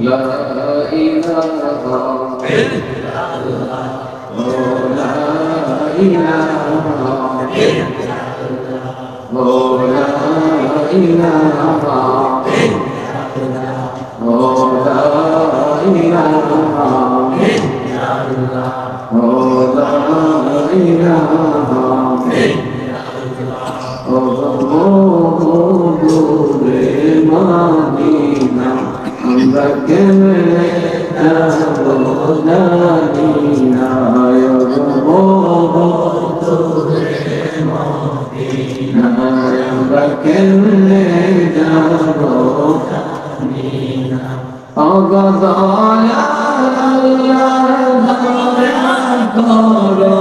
لا إله إلا لا إله Oh, la ilaha Oh, la ilaha Oh, la ilaha দূরে মাদিনা আমরা কেমনে যাব জানি। না দূরে মাদিনা আমরা কেমনে যাব অগদয়া আল্লাহ দয়া করো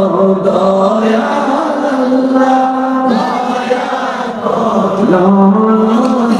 দয়া নসিব করো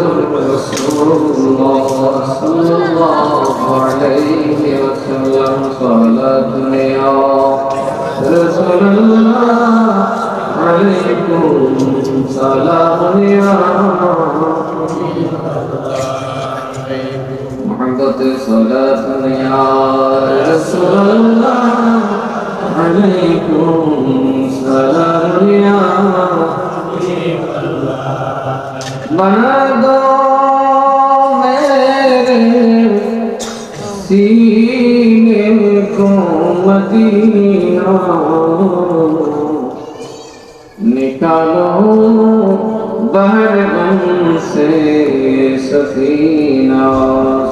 صلى الله عليه وسلم صلاة يا رسول الله عليكم سلام يا محبت صلاة يا رسول الله عليكم سلام يا बना दो मेरे सीने को मदीना निकालो बहर बन से सफीना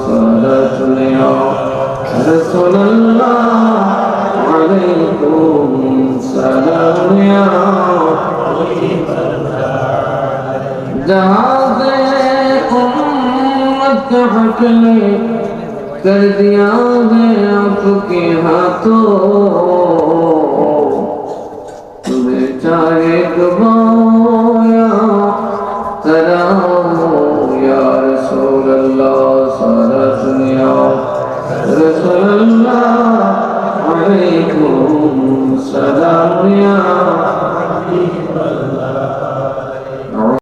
सरत लिया रसूल अल्लाह अलैकुम सलाम या جہاز امت حق نے کر دیا ہے آپ کے ہاتھوں بیٹا ایک بار